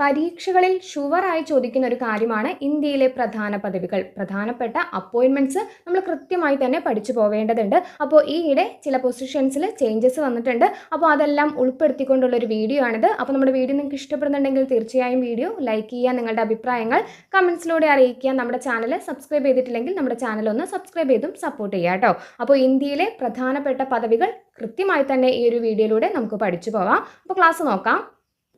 പരീക്ഷകളിൽ ഷുവറായി ചോദിക്കുന്ന ഒരു കാര്യമാണ് ഇന്ത്യയിലെ പ്രധാന പദവികൾ. പ്രധാനപ്പെട്ട അപ്പോയിൻമെന്റ്സ് നമ്മൾ കൃത്യമായി തന്നെ പഠിച്ചു പോവേണ്ടതുണ്ട്. അപ്പോൾ ഈയിടെ ചില പൊസിഷൻസിൽ ചേഞ്ചസ് വന്നിട്ടുണ്ട്. അപ്പോൾ അതെല്ലാം ഉൾപ്പെടുത്തിക്കൊണ്ടുള്ള ഒരു വീഡിയോ ആണിത്. അപ്പോൾ നമ്മുടെ വീഡിയോ നിങ്ങൾക്ക് ഇഷ്ടപ്പെടുന്നുണ്ടെങ്കിൽ തീർച്ചയായും വീഡിയോ ലൈക്ക് ചെയ്യുക നിങ്ങളുടെ അഭിപ്രായങ്ങൾ കമൻസിലൂടെ അറിയിക്കുക. നമ്മുടെ ചാനൽ സബ്സ്ക്രൈബ് ചെയ്തിട്ടില്ലെങ്കിൽ നമ്മുടെ ചാനൽ ഒന്ന് സബ്സ്ക്രൈബ് ചെയ്തും സപ്പോർട്ട് ചെയ്യുക കേട്ടോ. അപ്പോൾ ഇന്ത്യയിലെ പ്രധാനപ്പെട്ട പദവികൾ കൃത്യമായി തന്നെ ഈ ഒരു വീഡിയോയിലൂടെ നമുക്ക് പഠിച്ചു പോവാം. അപ്പോൾ ക്ലാസ് നോക്കാം.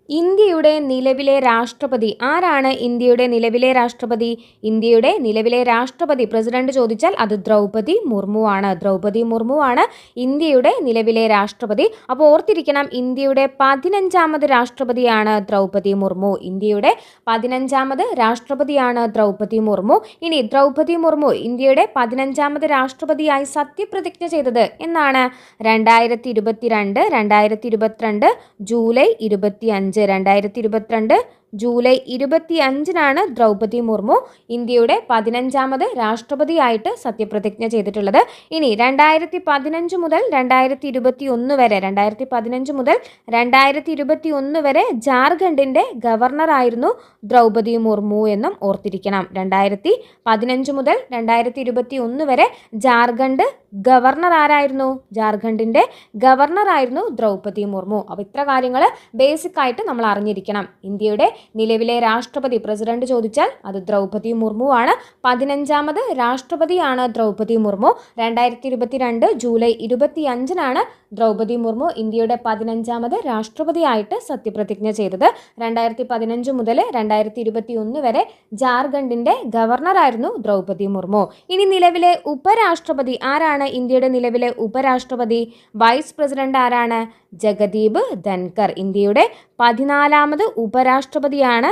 ഇന്ത്യയുടെ നിലവിലെ രാഷ്ട്രപതി. ആരാണ് ഇന്ത്യയുടെ നിലവിലെ രാഷ്ട്രപതി? ഇന്ത്യയുടെ നിലവിലെ രാഷ്ട്രപതി. പ്രസിഡന്റ് ചോദിച്ചാൽ അത് ദ്രൗപതി മുർമു ആണ്. ദ്രൗപതി മുർമു ആണ് ഇന്ത്യയുടെ നിലവിലെ രാഷ്ട്രപതി. അപ്പോൾ ഓർത്തിരിക്കണം ഇന്ത്യയുടെ പതിനഞ്ചാമത് രാഷ്ട്രപതിയാണ് ദ്രൗപതി മുർമു. ഇന്ത്യയുടെ പതിനഞ്ചാമത് രാഷ്ട്രപതിയാണ് ദ്രൗപതി മുർമു. ഇനി ദ്രൗപതി മുർമു ഇന്ത്യയുടെ പതിനഞ്ചാമത് രാഷ്ട്രപതിയായി സത്യപ്രതിജ്ഞ ചെയ്തത് എന്നാണ്. രണ്ടായിരത്തി ഇരുപത്തിരണ്ട് രണ്ടായിരത്തി ഇരുപത്തിരണ്ട് ജൂലൈ ഇരുപത്തി രണ്ടായിരത്തി ഇരുപത്തിരണ്ട് ജൂലൈ ഇരുപത്തി അഞ്ചിനാണ് ദ്രൗപതി മുർമു ഇന്ത്യയുടെ പതിനഞ്ചാമത് രാഷ്ട്രപതിയായിട്ട് സത്യപ്രതിജ്ഞ ചെയ്തിട്ടുള്ളത്. ഇനി രണ്ടായിരത്തി പതിനഞ്ച് മുതൽ രണ്ടായിരത്തി ഇരുപത്തി ഒന്ന് വരെ രണ്ടായിരത്തി പതിനഞ്ച് മുതൽ രണ്ടായിരത്തി ഇരുപത്തി ഒന്ന് വരെ ജാർഖണ്ഡിന്റെ ഗവർണറായിരുന്നു ദ്രൗപതി മുർമു എന്നും ഓർത്തിരിക്കണം. രണ്ടായിരത്തി പതിനഞ്ച് മുതൽ രണ്ടായിരത്തി ഇരുപത്തി ഒന്ന് വരെ ജാർഖണ്ഡ് ഗവർണർ ആരായിരുന്നു? ജാർഖണ്ഡിന്റെ ഗവർണറായിരുന്നു ദ്രൗപതി മുർമു. അപ്പോൾ ഇത്ര കാര്യങ്ങൾ ബേസിക് ആയിട്ട് നമ്മൾ അറിഞ്ഞിരിക്കണം. ഇന്ത്യയുടെ നിലവിലെ രാഷ്ട്രപതി പ്രസിഡന്റ് ചോദിച്ചാൽ അത് ദ്രൗപതി മുർമു ആണ്. പതിനഞ്ചാമത് രാഷ്ട്രപതിയാണ് ദ്രൗപതി മുർമു. രണ്ടായിരത്തി ഇരുപത്തിരണ്ട് ജൂലൈ ഇരുപത്തി അഞ്ചിനാണ് ദ്രൗപതി മുർമു ഇന്ത്യയുടെ പതിനഞ്ചാമത് രാഷ്ട്രപതിയായിട്ട് സത്യപ്രതിജ്ഞ ചെയ്തത്. രണ്ടായിരത്തി പതിനഞ്ച് മുതൽ രണ്ടായിരത്തി ഇരുപത്തി ഒന്ന് വരെ ജാർഖണ്ഡിന്റെ ഗവർണറായിരുന്നു ദ്രൗപതി മുർമു. ഇനി നിലവിലെ ഉപരാഷ്ട്രപതി ആരാണ്? ഇന്ത്യയുടെ നിലവിലെ ഉപരാഷ്ട്രപതി വൈസ് പ്രസിഡന്റ് ആരാണ്? ജഗദീപ് ധൻകർ ഇന്ത്യയുടെ പതിനാലാമത് ഉപരാഷ്ട്രപതിയാണ്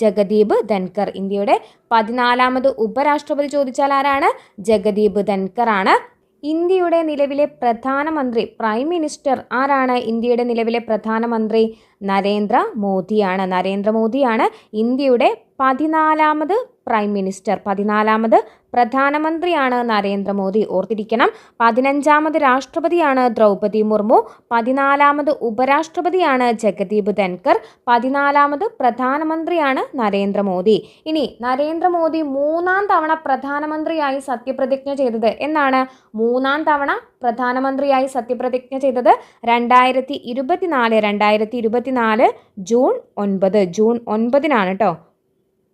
ജഗദീപ് ധൻകർ ഇന്ത്യയുടെ പതിനാലാമത് ഉപരാഷ്ട്രപതി ചോദിച്ചാൽ ആരാണ്? ജഗദീപ് ധൻകർ ആണ്. ഇന്ത്യയുടെ നിലവിലെ പ്രധാനമന്ത്രി പ്രൈം മിനിസ്റ്റർ ആരാണ്? ഇന്ത്യയുടെ നിലവിലെ പ്രധാനമന്ത്രി നരേന്ദ്ര മോദിയാണ്. നരേന്ദ്രമോദിയാണ് ഇന്ത്യയുടെ പതിനാലാമത് പ്രൈം മിനിസ്റ്റർ പതിനാലാമത് പ്രധാനമന്ത്രിയാണ് നരേന്ദ്രമോദി. ഓർത്തിരിക്കണം പതിനഞ്ചാമത് രാഷ്ട്രപതിയാണ് ദ്രൗപതി മുർമു പതിനാലാമത് ഉപരാഷ്ട്രപതിയാണ് ജഗദീപ് ധൻകർ പതിനാലാമത് പ്രധാനമന്ത്രിയാണ് നരേന്ദ്രമോദി. ഇനി നരേന്ദ്രമോദി മൂന്നാം തവണ പ്രധാനമന്ത്രിയായി സത്യപ്രതിജ്ഞ ചെയ്തത് എന്നാണ് മൂന്നാം തവണ പ്രധാനമന്ത്രിയായി സത്യപ്രതിജ്ഞ ചെയ്തത് രണ്ടായിരത്തി ഇരുപത്തിനാല് രണ്ടായിരത്തി ഇരുപത്തിനാല് ജൂൺ ഒൻപത്. ജൂൺ ഒൻപതിനാണ് കേട്ടോ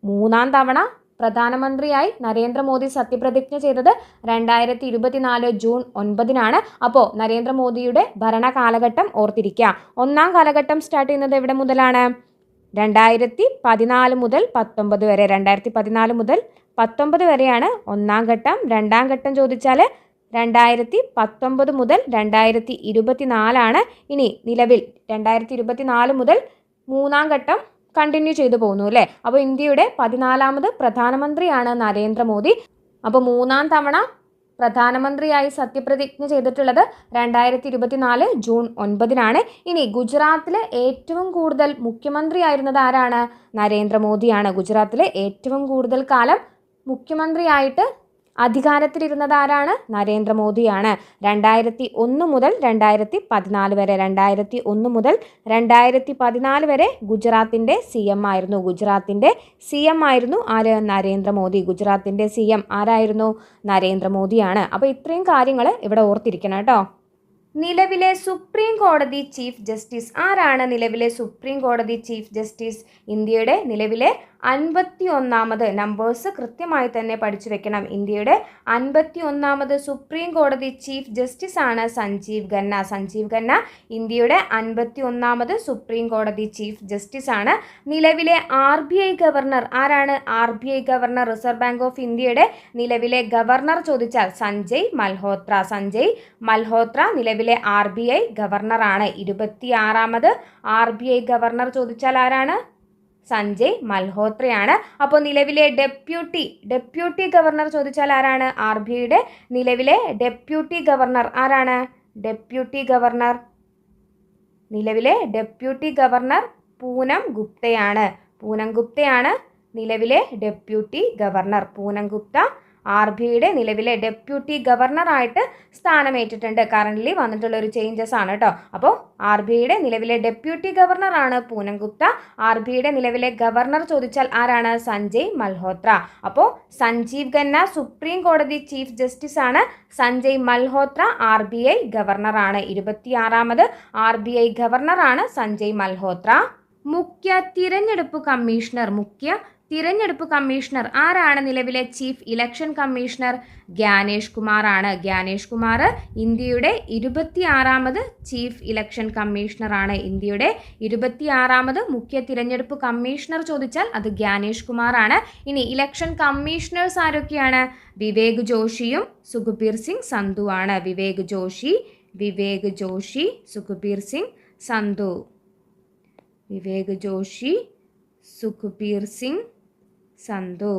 മൂന്നാം തവണ പ്രധാനമന്ത്രിയായി നരേന്ദ്രമോദി സത്യപ്രതിജ്ഞ ചെയ്തത് രണ്ടായിരത്തി ഇരുപത്തിനാല് ജൂൺ ഒൻപതിനാണ്. അപ്പോൾ നരേന്ദ്രമോദിയുടെ ഭരണ കാലഘട്ടം ഓർത്തിരിക്കുക ഒന്നാം കാലഘട്ടം സ്റ്റാർട്ട് ചെയ്യുന്നത് എവിടെ മുതലാണ്? രണ്ടായിരത്തി പതിനാല് മുതൽ പത്തൊമ്പത് വരെ. രണ്ടായിരത്തി പതിനാല് മുതൽ പത്തൊമ്പത് വരെയാണ് ഒന്നാം ഘട്ടം. രണ്ടാം ഘട്ടം ചോദിച്ചാൽ രണ്ടായിരത്തി പത്തൊമ്പത് മുതൽ രണ്ടായിരത്തി ഇരുപത്തിനാലാണ് ഇനി നിലവിൽ രണ്ടായിരത്തി ഇരുപത്തിനാല് മുതൽ മൂന്നാം ഘട്ടം കണ്ടിന്യൂ ചെയ്തു പോകുന്നു അല്ലേ? അപ്പോൾ ഇന്ത്യയുടെ പതിനാലാമത് പ്രധാനമന്ത്രിയാണ് നരേന്ദ്രമോദി. അപ്പോൾ മൂന്നാം തവണ പ്രധാനമന്ത്രിയായി സത്യപ്രതിജ്ഞ ചെയ്തിട്ടുള്ളത് രണ്ടായിരത്തി ഇരുപത്തിനാല് ജൂൺ ഒൻപതിനാണ്. ഇനി ഗുജറാത്തിലെ ഏറ്റവും കൂടുതൽ മുഖ്യമന്ത്രിയായിരുന്നത് ആരാണ്? നരേന്ദ്രമോദിയാണ്. ഗുജറാത്തിലെ ഏറ്റവും കൂടുതൽ കാലം മുഖ്യമന്ത്രിയായിട്ട് അധികാരത്തിലിരുന്നത് ആരാണ് നരേന്ദ്രമോദിയാണ്. രണ്ടായിരത്തി ഒന്ന് മുതൽ രണ്ടായിരത്തി പതിനാല് വരെ രണ്ടായിരത്തി ഒന്ന് മുതൽ രണ്ടായിരത്തി പതിനാല് വരെ ഗുജറാത്തിന്റെ സി എം ആയിരുന്നു. ഗുജറാത്തിന്റെ സി എം ആയിരുന്നു ആര്? നരേന്ദ്രമോദി. ഗുജറാത്തിന്റെ സി എം ആരായിരുന്നു? നരേന്ദ്രമോദിയാണ്. അപ്പോൾ ഇത്രയും കാര്യങ്ങൾ ഇവിടെ ഓർത്തിരിക്കണം കേട്ടോ. നിലവിലെ സുപ്രീം കോടതി ചീഫ് ജസ്റ്റിസ് ആരാണ്? നിലവിലെ സുപ്രീം കോടതി ചീഫ് ജസ്റ്റിസ് ഇന്ത്യയുടെ നിലവിലെ അൻപത്തി ഒന്നാമത് നമ്പേഴ്സ് കൃത്യമായി തന്നെ പഠിച്ചു വെക്കണം. ഇന്ത്യയുടെ അൻപത്തി ഒന്നാമത് സുപ്രീം കോടതി ചീഫ് ജസ്റ്റിസ് ആണ് സഞ്ജീവ് ഖന്ന. സഞ്ജീവ് ഖന്ന ഇന്ത്യയുടെ അൻപത്തി ഒന്നാമത് സുപ്രീം കോടതി ചീഫ് ജസ്റ്റിസ് ആണ്. നിലവിലെ ആർ ബി ഐ ഗവർണർ ആരാണ്? R B I governor Reserve Bank of ഇന്ത്യയുടെ നിലവിലെ ഗവർണർ ചോദിച്ചാൽ സഞ്ജയ് മൽഹോത്ര. സഞ്ജയ് മൽഹോത്ര നിലവിലെ ആർ ബി ഐ ഗവർണറാണ് ഇരുപത്തി ആറാമത് ആർ ബി ഐ ഗവർണർ ചോദിച്ചാൽ ആരാണ്? സഞ്ജയ് മൽഹോത്രയാണ്. അപ്പോൾ നിലവിലെ ഡെപ്യൂട്ടി ഡെപ്യൂട്ടി ഗവർണർ ചോദിച്ചാൽ ആരാണ്? ആർ ബി ഐയുടെ നിലവിലെ ഡെപ്യൂട്ടി ഗവർണർ. ആരാണ്? Deputy governor. നിലവിലെ ഡെപ്യൂട്ടി ഗവർണർ പൂനം ഗുപ്തയാണ്. പൂനം ഗുപ്തയാണ് നിലവിലെ deputy governor. Poonam Gupta R B ഐയുടെ നിലവിലെ ഡെപ്യൂട്ടി ഗവർണറായിട്ട് സ്ഥാനമേറ്റിട്ടുണ്ട്. കറന്റ്ലി വന്നിട്ടുള്ള ഒരു ചേഞ്ചസ് ആണ് കേട്ടോ അപ്പോൾ ആർ ബി ഐയുടെ നിലവിലെ ഡെപ്യൂട്ടി ഗവർണറാണ് പൂനം ഗുപ്ത ആർ ബി ഐയുടെ നിലവിലെ ഗവർണർ ചോദിച്ചാൽ ആരാണ്? സഞ്ജയ് മൽഹോത്ര. അപ്പോൾ സഞ്ജീവ് ഖന്ന സുപ്രീം കോടതി ചീഫ് ജസ്റ്റിസ് ആണ്. Sanjay Malhotra R B I ഗവർണറാണ്. ഇരുപത്തിയാറാമത് ആർ ബി ഐ ഗവർണറാണ് സഞ്ജയ് മൽഹോത്ര. മുഖ്യ തിരഞ്ഞെടുപ്പ് കമ്മീഷണർ മുഖ്യ തിരഞ്ഞെടുപ്പ് കമ്മീഷണർ ആരാണ് നിലവിലെ ചീഫ് ഇലക്ഷൻ കമ്മീഷണർ? ഗ്യാനേഷ് കുമാറാണ്. ഗ്യാനേഷ് കുമാർ ഇന്ത്യയുടെ ഇരുപത്തിയാറാമത് ചീഫ് ഇലക്ഷൻ കമ്മീഷണറാണ്. ഇന്ത്യയുടെ ഇരുപത്തിയാറാമത് മുഖ്യ തിരഞ്ഞെടുപ്പ് കമ്മീഷണർ ചോദിച്ചാൽ അത് ഗ്യാനേഷ് കുമാറാണ്. ഇനി ഇലക്ഷൻ കമ്മീഷണേഴ്സ് ആരൊക്കെയാണ്? വിവേക് ജോഷിയും സുഖബീർ സിംഗ് സന്ധു ആണ്. വിവേക് ജോഷി വിവേക് ജോഷി സുഖബീർ സിംഗ് സന്ധു വിവേക് ജോഷി സുഖബീർ സിംഗ് സന്ധു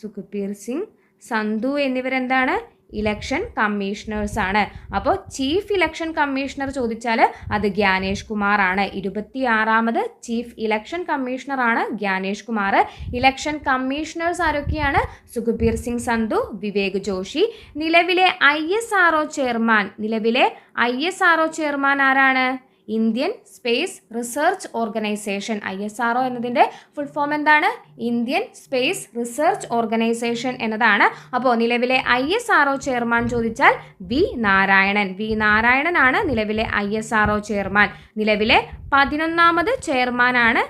സുഖ്ബീർ സിംഗ്. സന്ധു എന്നിവരെന്താണ്? ഇലക്ഷൻ കമ്മീഷണേഴ്സ് ആണ്. അപ്പോൾ ചീഫ് ഇലക്ഷൻ കമ്മീഷണർ ചോദിച്ചാൽ അത് ഗ്യാനേഷ് കുമാർ ആണ് ഇരുപത്തിയാറാമത് ചീഫ് ഇലക്ഷൻ കമ്മീഷണർ ആണ് ഗ്യാനേഷ് കുമാർ. ഇലക്ഷൻ കമ്മീഷണേഴ്സ് ആരൊക്കെയാണ്? സുഖബീർ സിംഗ് സന്തു വിവേക് ജോഷി. നിലവിലെ ഐ എസ് ആർ ചെയർമാൻ നിലവിലെ ഐ എസ് ആർ ചെയർമാൻ ആരാണ്? Indian Space Research Organisation I S R O എന്നതിന്റെ ഫുൾ ഫോം എന്താണ്? ഇന്ത്യൻ സ്പേസ് റിസർച്ച് ഓർഗനൈസേഷൻ എന്നതാണ്. അപ്പോൾ നിലവിലെ I S R O chairman ചോദിച്ചാൽ വി നാരായണൻ. വി നാരായണനാണ് നിലവിലെ I S R O chairman. നിലവിലെ പതിനൊന്നാമത് ചെയർമാനാണ്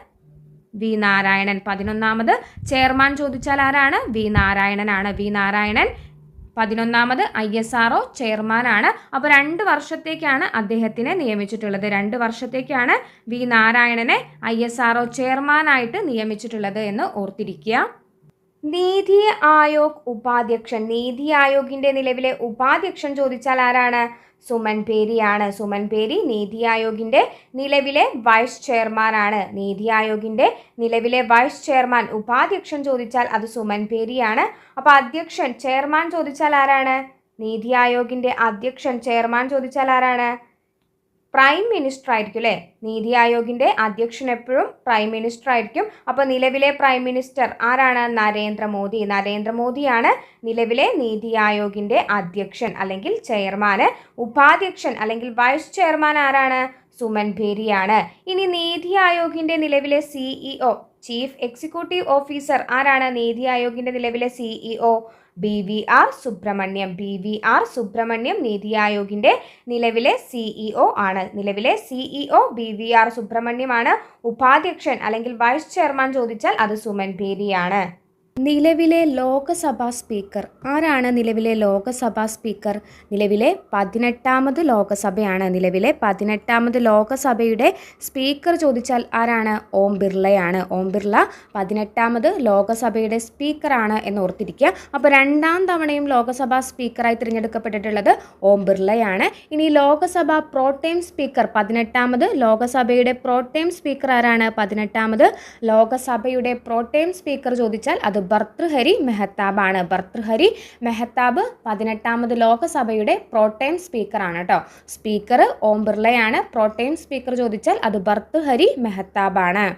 വി നാരായണൻ. പതിനൊന്നാമത് ചെയർമാൻ ചോദിച്ചാൽ ആരാണ്? വി നാരായണനാണ് വി നാരായണൻ പതിനൊന്നാമത് ഐ എസ് ആർ ഒ ചെയർമാനാണ്. അപ്പോൾ രണ്ട് വർഷത്തേക്കാണ് അദ്ദേഹത്തിനെ നിയമിച്ചിട്ടുള്ളത്. രണ്ട് വർഷത്തേക്കാണ് വി നാരായണനെ ഐ എസ് ആർ ഒ ചെയർമാനായിട്ട് നിയമിച്ചിട്ടുള്ളത് എന്ന് ഓർത്തിരിക്കുക. നീതി ആയോഗ് ഉപാധ്യക്ഷൻ. നീതി ആയോഗിന്റെ നിലവിലെ ഉപാധ്യക്ഷൻ ചോദിച്ചാൽ ആരാണ്? സുമൻ പേരിയാണ്. സുമൻ പേരി നീതി ആയോഗിന്റെ നിലവിലെ വൈസ് ചെയർമാനാണ് നീതി ആയോഗിന്റെ നിലവിലെ വൈസ് ചെയർമാൻ ഉപാധ്യക്ഷൻ ചോദിച്ചാൽ അത് സുമൻ പേരിയാണ്. അപ്പോൾ അധ്യക്ഷൻ ചെയർമാൻ ചോദിച്ചാൽ ആരാണ്? നീതി ആയോഗിന്റെ അധ്യക്ഷൻ ചെയർമാൻ ചോദിച്ചാൽ ആരാണ്? പ്രൈം മിനിസ്റ്റർ ആയിരിക്കും അല്ലേ നീതി ആയോഗിന്റെ അധ്യക്ഷൻ എപ്പോഴും പ്രൈം മിനിസ്റ്റർ ആയിരിക്കും. അപ്പോൾ നിലവിലെ പ്രൈം മിനിസ്റ്റർ ആരാണ്? നരേന്ദ്രമോദി. നരേന്ദ്രമോദിയാണ് നിലവിലെ നീതി ആയോഗിന്റെ അധ്യക്ഷൻ അല്ലെങ്കിൽ ചെയർമാൻ ഉപാധ്യക്ഷൻ അല്ലെങ്കിൽ വൈസ് ചെയർമാൻ ആരാണ്? സുമൻ ഭേരിയാണ്. ഇനി നീതി ആയോഗിന്റെ നിലവിലെ സിഇഒ ചീഫ് എക്സിക്യൂട്ടീവ് ഓഫീസർ ആരാണ്? നീതി ആയോഗിന്റെ നിലവിലെ CEO B V R Subrahmanyam. B V R Subrahmanyam Niti ആയോഗിന്റെ നിലവിലെ സിഇഒ ആണ്. നിലവിലെ സിഇഒ ബി വി ആർ സുബ്രഹ്മണ്യമാണ് ഉപാധ്യക്ഷൻ അല്ലെങ്കിൽ വൈസ് ചെയർമാൻ ചോദിച്ചാൽ അത് സുമൻ ഭേരിയാണ് നിലവിലെ ലോകസഭാ സ്പീക്കർ. ആരാണ് നിലവിലെ ലോകസഭാ സ്പീക്കർ? നിലവിലെ പതിനെട്ടാമത് ലോകസഭയാണ്. നിലവിലെ പതിനെട്ടാമത് ലോകസഭയുടെ സ്പീക്കർ ചോദിച്ചാൽ ആരാണ്? ഓം ബിർളയാണ്. ഓം ബിർള പതിനെട്ടാമത് ലോകസഭയുടെ സ്പീക്കറാണ് എന്ന് ഓർത്തിരിക്കുക അപ്പോൾ രണ്ടാം തവണയും ലോകസഭാ സ്പീക്കറായി തിരഞ്ഞെടുക്കപ്പെട്ടിട്ടുള്ളത് ഓം ബിർളയാണ്. ഇനി ലോകസഭ പ്രോട്ടേം സ്പീക്കർ പതിനെട്ടാമത് ലോകസഭയുടെ പ്രോട്ടേം സ്പീക്കർ ആരാണ്? പതിനെട്ടാമത് ലോകസഭയുടെ പ്രോട്ടേം സ്പീക്കർ ചോദിച്ചാൽ അത് ഭർത്തൃഹരി മെഹത്താബാണ്. ഭർത്തൃഹരി മെഹത്താബ് പതിനെട്ടാമത് ലോകസഭയുടെ പ്രോട്ടൈം സ്പീക്കറാണ് കേട്ടോ സ്പീക്കർ ഓം ബിർളയാണ്. പ്രോട്ടൈം സ്പീക്കർ ചോദിച്ചാൽ അത് ഭർത്തൃഹരി മെഹത്താബാണ്.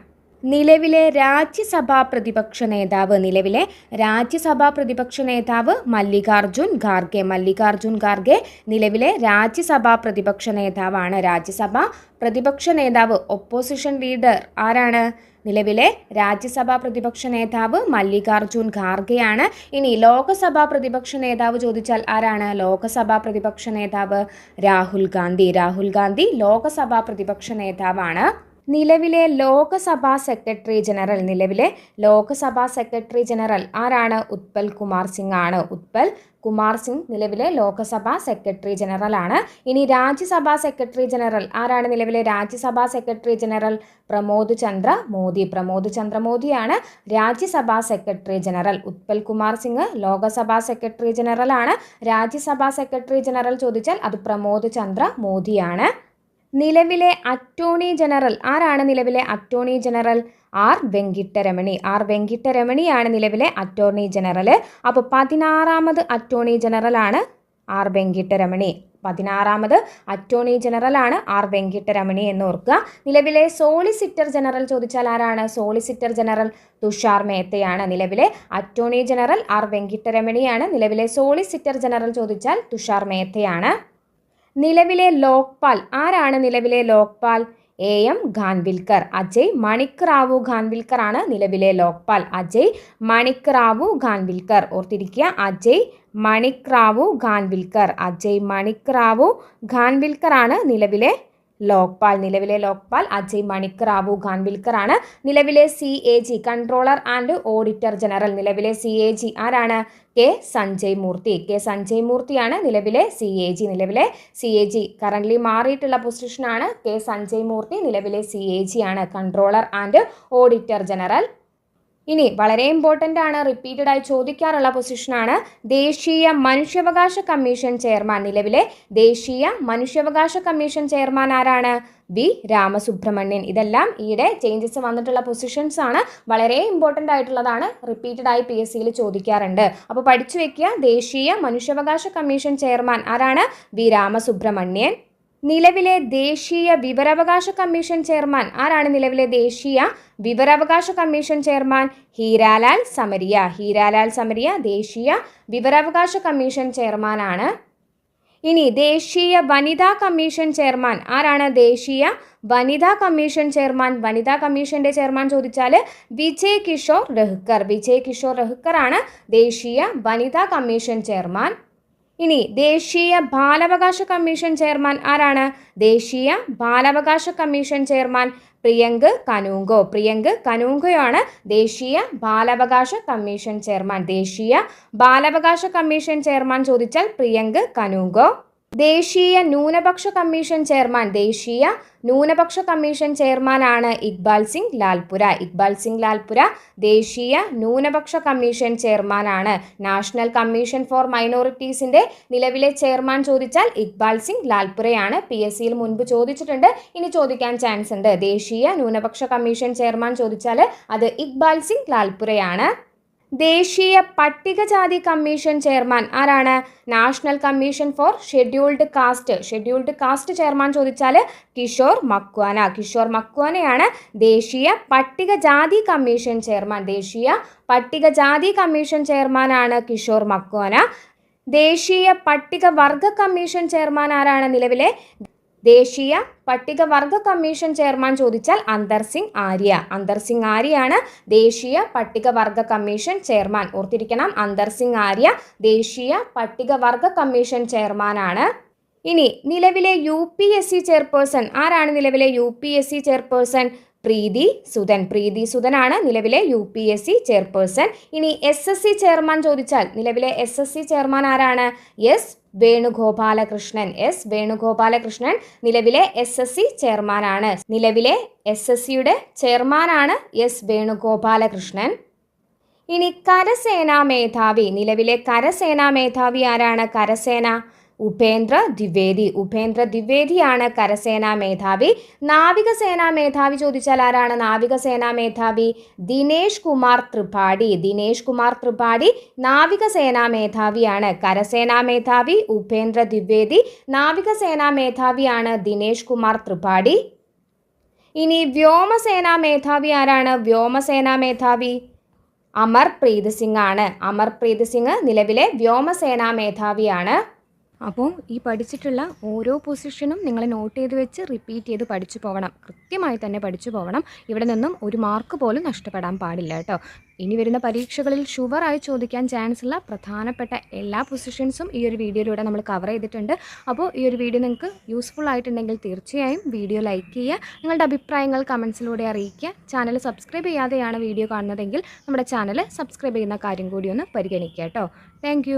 നിലവിലെ രാജ്യസഭാ പ്രതിപക്ഷ നേതാവ് നിലവിലെ രാജ്യസഭാ പ്രതിപക്ഷ നേതാവ് മല്ലികാർജുൻ ഖാർഗെ. മല്ലികാർജുൻ ഖാർഗെ നിലവിലെ രാജ്യസഭാ പ്രതിപക്ഷ നേതാവാണ്. രാജ്യസഭാ പ്രതിപക്ഷ നേതാവ് ഒപ്പോസിഷൻ ലീഡർ ആരാണ്? നിലവിലെ രാജ്യസഭാ പ്രതിപക്ഷ നേതാവ് മല്ലികാർജുൻ ഖാർഗെയാണ്. ഇനി ലോകസഭാ പ്രതിപക്ഷ നേതാവ് ചോദിച്ചാൽ ആരാണ് ലോകസഭാ പ്രതിപക്ഷ നേതാവ്? രാഹുൽ ഗാന്ധി. രാഹുൽ ഗാന്ധി ലോകസഭാ പ്രതിപക്ഷ നേതാവാണ്. നിലവിലെ ലോകസഭാ സെക്രട്ടറി ജനറൽ നിലവിലെ ലോകസഭാ സെക്രട്ടറി ജനറൽ ആരാണ്? ഉത്പൽ കുമാർ സിംഗ് ആണ് ഉത്പൽ കുമാർ സിംഗ് നിലവിലെ ലോകസഭാ സെക്രട്ടറി ജനറൽ ആണ്. ഇനി രാജ്യസഭാ സെക്രട്ടറി ജനറൽ ആരാണ്? നിലവിലെ Rajya Sabha secretary general Pramod Chandra Modi Pramod Chandra മോദിയാണ് Rajya Sabha secretary general. Utpal Kumar Singh Lok Sabha secretary general ആണ്. രാജ്യസഭാ സെക്രട്ടറി ജനറൽ ചോദിച്ചാൽ അത് പ്രമോദ് ചന്ദ്ര മോദിയാണ് നിലവിലെ അറ്റോർണി ജനറൽ ആരാണ് നിലവിലെ attorney general? R. Venkataramani. R. വെങ്കിട്ടരമണിയാണ് നിലവിലെ അറ്റോർണി ജനറൽ. അപ്പോൾ പതിനാറാമത് അറ്റോർണി ജനറൽ ആണ് ആർ. വെങ്കിട്ടരമണി. പതിനാറാമത് അറ്റോർണി ജനറലാണ് ആർ. വെങ്കിട്ടരമണി എന്ന് ഓർക്കുക നിലവിലെ സോളിസിറ്റർ ജനറൽ ചോദിച്ചാൽ ആരാണ്? സോളിസിറ്റർ ജനറൽ തുഷാർ മേത്തയാണ് നിലവിലെ അറ്റോർണി ജനറൽ. ആർ. വെങ്കിട്ടരമണിയാണ് നിലവിലെ സോളിസിറ്റർ ജനറൽ ചോദിച്ചാൽ തുഷാർ മേത്തയാണ്. നിലവിലെ ലോക്പാൽ. ആരാണ് നിലവിലെ Lokpal? A M Khanwilkar. Ajay Manik Rao Khanwilkar ആണ് നിലവിലെ ലോക്പാൽ. അജയ് മണിക് റാവു ഖാൻവിൽക്കർ. ഓർത്തിരിക്കുക അജയ് മണിക് റാവു ഖാൻവിൽക്കർ. അജയ് മണിക് റാവു ഖാൻവിൽക്കർ ആണ് നിലവിലെ ലോക്പാൽ നിലവിലെ ലോക്പാൽ അജയ് മണിക് റാവു ഖാൻവിൽക്കർ ആണ്. നിലവിലെ C A G controller and auditor general നിലവിലെ സി എ ജി ആരാണ്? കെ സഞ്ജയ് മൂർത്തി. കെ സഞ്ജയ് മൂർത്തിയാണ് നിലവിലെ സി എ ജി നിലവിലെ സി എ ജി കറന്റ്ലി മാറിയിട്ടുള്ള പൊസിഷനാണ് കെ സഞ്ജയ് മൂർത്തി നിലവിലെ സി എ ജി ആണ്. കൺട്രോളർ ആൻഡ് ഓഡിറ്റർ ജനറൽ ഇനി വളരെ ഇമ്പോർട്ടന്റ് ആണ് റിപ്പീറ്റഡ് ആയി ചോദിക്കാറുള്ള പൊസിഷനാണ് ദേശീയ മനുഷ്യാവകാശ കമ്മീഷൻ ചെയർമാൻ. നിലവിലെ ദേശീയ മനുഷ്യാവകാശ കമ്മീഷൻ ചെയർമാൻ ആരാണ്? വി. രാമസുബ്രഹ്മണ്യൻ. ഇതെല്ലാം ഈയിടെ ചേഞ്ചസ് വന്നിട്ടുള്ള പൊസിഷൻസ് ആണ്. വളരെ ഇമ്പോർട്ടന്റ് ആയിട്ടുള്ളതാണ്. റിപ്പീറ്റഡ് ആയി പി എസ് സിയിൽ ചോദിക്കാറുണ്ട്. അപ്പോൾ പഠിച്ചു വെക്കുക ദേശീയ മനുഷ്യാവകാശ കമ്മീഷൻ ചെയർമാൻ ആരാണ്? വി. രാമസുബ്രഹ്മണ്യൻ. നിലവിലെ ദേശീയ വിവരാവകാശ കമ്മീഷൻ ചെയർമാൻ. ആരാണ് നിലവിലെ ദേശീയ വിവരാവകാശ കമ്മീഷൻ ചെയർമാൻ? ഹീരാലാൽ സമരിയ. ഹീരാലാൽ സമരിയ ദേശീയ വിവരാവകാശ കമ്മീഷൻ ചെയർമാനാണ്. ഇനി ദേശീയ വനിതാ കമ്മീഷൻ ചെയർമാൻ. ആരാണ് ദേശീയ വനിതാ കമ്മീഷൻ ചെയർമാൻ? വനിതാ കമ്മീഷന്റെ ചെയർമാൻ ചോദിച്ചാൽ വിജയ് കിഷോർ റഹ്ക്കർ വിജയ് കിഷോർ റഹ്ക്കർ ആണ് ദേശീയ വനിതാ കമ്മീഷൻ ചെയർമാൻ. ഇനി ദേശീയ ബാലാവകാശ കമ്മീഷൻ ചെയർമാൻ ആരാണ്? ദേശീയ ബാലാവകാശ കമ്മീഷൻ ചെയർമാൻ പ്രിയങ്ക് കനൂങ്കോ. പ്രിയങ്ക് കനൂങ്കോയാണ് ദേശീയ ബാലാവകാശ കമ്മീഷൻ ചെയർമാൻ. ദേശീയ ബാലാവകാശ കമ്മീഷൻ ചെയർമാൻ ചോദിച്ചാൽ പ്രിയങ്ക് കനൂങ്കോ. ദേശീയ ന്യൂനപക്ഷ കമ്മീഷൻ ചെയർമാൻ ദേശീയ ന്യൂനപക്ഷ കമ്മീഷൻ ചെയർമാനാണ് ഇക്ബാൽ സിംഗ് ലാൽപുര. ഇക്ബാൽ സിംഗ് ലാൽപുര ദേശീയ ന്യൂനപക്ഷ കമ്മീഷൻ ചെയർമാനാണ്. നാഷണൽ കമ്മീഷൻ ഫോർ മൈനോറിറ്റീസിന്റെ നിലവിലെ ചെയർമാൻ ചോദിച്ചാൽ ഇക്ബാൽ സിംഗ് ലാൽപുരയാണ്. പി എസ് സിയിൽ മുൻപ് ചോദിച്ചിട്ടുണ്ട്. ഇനി ചോദിക്കാൻ ചാൻസ് ഉണ്ട്. ദേശീയ ന്യൂനപക്ഷ കമ്മീഷൻ ചെയർമാൻ ചോദിച്ചാൽ അത് ഇക്ബാൽ സിംഗ് ലാൽപുരയാണ്. ദേശീയ പട്ടികജാതി കമ്മീഷൻ ചെയർമാൻ ആരാണ്? National commission for scheduled caste. Scheduled caste chairman ചോദിച്ചാൽ കിഷോർ മക്വാന. കിഷോർ മക്വാനയാണ് ദേശീയ പട്ടികജാതി കമ്മീഷൻ ചെയർമാൻ. ദേശീയ പട്ടികജാതി കമ്മീഷൻ ചെയർമാനാണ് കിഷോർ മക്വാന. ദേശീയ പട്ടികവർഗ കമ്മീഷൻ ചെയർമാൻ ആരാണ് നിലവിലെ? ദേശീയ പട്ടികവർഗ കമ്മീഷൻ ചെയർമാൻ ചോദിച്ചാൽ അന്തർ സിംഗ് ആര്യ. അന്തർ സിംഗ് ആര്യയാണ് ദേശീയ പട്ടികവർഗ കമ്മീഷൻ ചെയർമാൻ. ഓർത്തിരിക്കണം അന്തർ സിംഗ് ആര്യ ദേശീയ പട്ടികവർഗ കമ്മീഷൻ ചെയർമാനാണ്. ഇനി നിലവിലെ U P S C chairperson ആരാണ് നിലവിലെ U P S C chairperson? Preeti Sudhan. Preeti സുധനാണ് നിലവിലെ U P S C chairperson. ഇനി എസ് എസ് സി ചെയർമാൻ ചോദിച്ചാൽ നിലവിലെ എസ് എസ് സി ചെയർമാൻ ആരാണ്? S Venugopalakrishnan S. വേണുഗോപാലകൃഷ്ണൻ നിലവിലെ എസ് എസ് സി ചെയർമാനാണ്. നിലവിലെ എസ് എസ് സിയുടെ ചെയർമാനാണ് എസ്. വേണുഗോപാലകൃഷ്ണൻ. ഇനി കരസേനാ മേധാവി. നിലവിലെ കരസേനാ മേധാവി ആരാണ്? കരസേന ഉപേന്ദ്ര ദ്വിവേദി. ഉപേന്ദ്ര ദ്വിവേദിയാണ് കരസേനാ മേധാവി. നാവികസേനാ മേധാവി ചോദിച്ചാൽ ആരാണ് നാവികസേനാ മേധാവി? ദിനേഷ് കുമാർ ത്രിപാഠി. ദിനേഷ് കുമാർ ത്രിപാഠി നാവികസേനാ മേധാവിയാണ്. കരസേനാ മേധാവി ഉപേന്ദ്ര ദ്വിവേദി നാവികസേനാ മേധാവിയാണ് ദിനേഷ് കുമാർ ത്രിപാഠി. ഇനി വ്യോമസേനാ മേധാവി ആരാണ്? വ്യോമസേനാ മേധാവി അമർപ്രീത് സിംഗ് ആണ്. അമർപ്രീത് സിംഗ് നിലവിലെ വ്യോമസേനാ മേധാവിയാണ്. അപ്പോൾ ഈ പഠിച്ചിട്ടുള്ള ഓരോ പൊസിഷനും നിങ്ങൾ നോട്ട് ചെയ്ത് വെച്ച് റിപ്പീറ്റ് ചെയ്ത് പഠിച്ചു പോകണം കൃത്യമായി തന്നെ പഠിച്ചു പോകണം ഇവിടെ നിന്നും ഒരു മാർക്ക് പോലും നഷ്ടപ്പെടാൻ പാടില്ല കേട്ടോ. ഇനി വരുന്ന പരീക്ഷകളിൽ ഷുവറായി ചോദിക്കാൻ ചാൻസ് ഉള്ള പ്രധാനപ്പെട്ട എല്ലാ പൊസിഷൻസും ഈ ഒരു വീഡിയോയിലൂടെ നമ്മൾ കവർ ചെയ്തിട്ടുണ്ട്. അപ്പോൾ ഈ ഒരു വീഡിയോ നിങ്ങൾക്ക് യൂസ്ഫുൾ ആയിട്ടുണ്ടെങ്കിൽ തീർച്ചയായും വീഡിയോ ലൈക്ക് ചെയ്യുക. നിങ്ങളുടെ അഭിപ്രായങ്ങൾ കമൻസിലൂടെ അറിയിക്കുക. ചാനൽ സബ്സ്ക്രൈബ് ചെയ്യാതെയാണ് വീഡിയോ കാണുന്നതെങ്കിൽ നമ്മുടെ ചാനൽ സബ്സ്ക്രൈബ് ചെയ്യുന്ന കാര്യം കൂടി ഒന്ന് പരിഗണിക്കുക കേട്ടോ. താങ്ക്